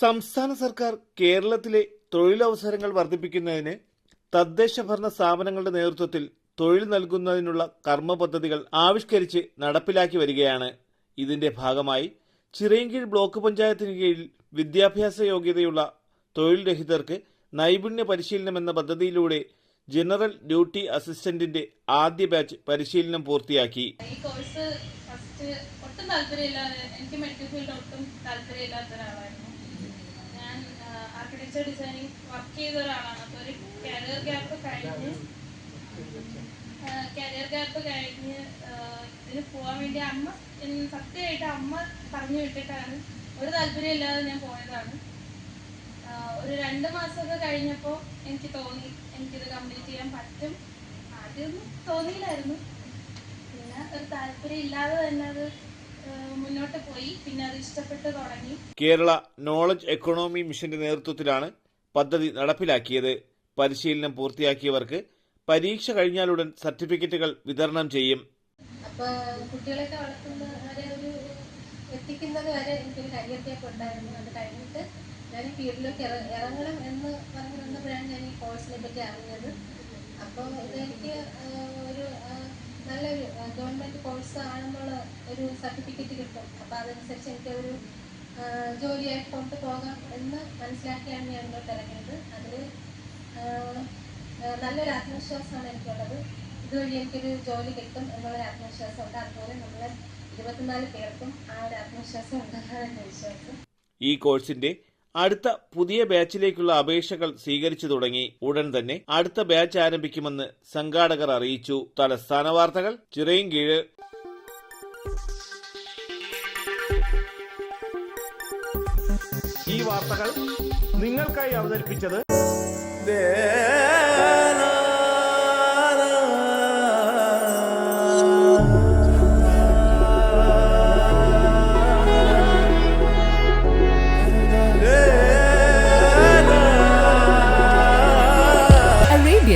സംസ്ഥാന സർക്കാർ കേരളത്തിലെ തൊഴിലവസരങ്ങൾ വർദ്ധിപ്പിക്കുന്നതിന് തദ്ദേശ ഭരണ സ്ഥാപനങ്ങളുടെ നേതൃത്വത്തിൽ തൊഴിൽ നൽകുന്നതിനുള്ള കർമ്മ പദ്ധതികൾ ആവിഷ്കരിച്ച് നടപ്പിലാക്കി വരികയാണ്. ഇതിന്റെ ഭാഗമായി ചിറയൻകീഴ് ബ്ലോക്ക് പഞ്ചായത്തിന് കീഴിൽ വിദ്യാഭ്യാസ യോഗ്യതയുള്ള തൊഴിൽ രഹിതർക്ക് നൈപുണ്യ പരിശീലനം എന്ന പദ്ധതിയിലൂടെ ജനറൽ ഡ്യൂട്ടി അസിസ്റ്റന്റിന്റെ ആദ്യ ബാച്ച് പരിശീലനം പൂർത്തിയാക്കി. ഈ കോഴ്സ് ഫസ്റ്റ് ഒട്ടും താല്പര്യമില്ലാതെ എനിക്ക് മെഡിക്കൽ ഫീൽഡ് ഒട്ടും താല്പര്യമില്ലാത്ത ഒരാളായിരുന്നു. ഡിസൈനിങ് വർക്ക് ചെയ്ത ഒരാളാണ്. അപ്പോൾ ഒരു കരിയർ ഗ്യാപ്പ് കഴിഞ്ഞ് കരിയർ ഗ്യാപ്പ് കഴിഞ്ഞ് ഇതിന് പോകാൻ വേണ്ടി അമ്മ സത്യമായിട്ട് അമ്മ പറഞ്ഞു വിട്ടിട്ടാണ്. ഒരു താല്പര്യമില്ലാതെ ഞാൻ പോയതാണ്. ഒരു രണ്ട് മാസമൊക്കെ കഴിഞ്ഞപ്പോൾ എനിക്ക് തോന്നി എനിക്കിത് കംപ്ലീറ്റ് ചെയ്യാൻ പറ്റും. ആദ്യമൊന്നും തോന്നിയില്ലായിരുന്നു. പിന്നെ ഒരു താല്പര്യം ഇല്ലാതെ തന്നെ അത് ആ, മുന്നോട്ട് പോയി. പിന്നെ അത് ഇഷ്ടപ്പെട്ട് തുടങ്ങി. കേരള നോളജ് എക്കണോമി മിഷന്റെ നേതൃത്വത്തിലാണ് പദ്ധതി നടപ്പിലാക്കിയത്. പരിശീലനം പൂർത്തിയാക്കിയവർക്ക് പരീക്ഷ കഴിഞ്ഞാലുടൻ സർട്ടിഫിക്കറ്റുകൾ വിതരണം ചെയ്യും. അപ്പോൾ കുട്ടികളെയൊക്കെ വളർത്തുന്ന വരെ ഒരു എത്തിക്കുന്നത് വരെ എനിക്കൊരു കരിയർ ഗ്യാപ്പ് ഉണ്ടായിരുന്നു. അത് കഴിഞ്ഞിട്ട് ഞാൻ ഈ ഫീൽഡിലേക്ക് ഇറ ഇറങ്ങണം എന്ന് പറഞ്ഞു വന്നപ്പോഴാണ് ഞാൻ ഈ കോഴ്സിനെ പറ്റി അറിഞ്ഞത്. അപ്പോൾ ആഹ്, നല്ലൊരു ഗവൺമെന്റ് കോഴ്സ് ആണെന്നുള്ള ഒരു സർട്ടിഫിക്കറ്റ് കിട്ടും. അപ്പോൾ അതനുസരിച്ച് എനിക്കൊരു ജോലിയായിട്ട് കൊണ്ടുപോകാം എന്ന് മനസ്സിലാക്കിയാണ് ഞാൻ ഇങ്ങോട്ട് ഇറങ്ങിയത്. അതിൽ നല്ലൊരു ആത്മവിശ്വാസമാണ് എനിക്കുള്ളത്. ഇതുവഴി എനിക്കൊരു ജോലി കിട്ടും എന്നുള്ളൊരു ആത്മവിശ്വാസമുണ്ട്. അതുപോലെ നമ്മളെ ഇരുപത്തിനാല് പേർക്കും ആ ഒരു ആത്മവിശ്വാസം ഉണ്ടെന്നാണ് എന്റെ വിശ്വാസം. ഈ കോഴ്സിന്റെ അടുത്ത പുതിയ ബാച്ചിലേക്കുള്ള അപേക്ഷകൾ സ്വീകരിച്ചു തുടങ്ങി ഉടൻ തന്നെ അടുത്ത ബാച്ച് ആരംഭിക്കുമെന്ന് സംഘാടകർ അറിയിച്ചു. തലസ്ഥാന വാർത്തകൾ ചിറയൻകീഴ്. ഈ വാർത്തകൾ നിങ്ങൾക്കായി അവതരിപ്പിച്ചത് Arabian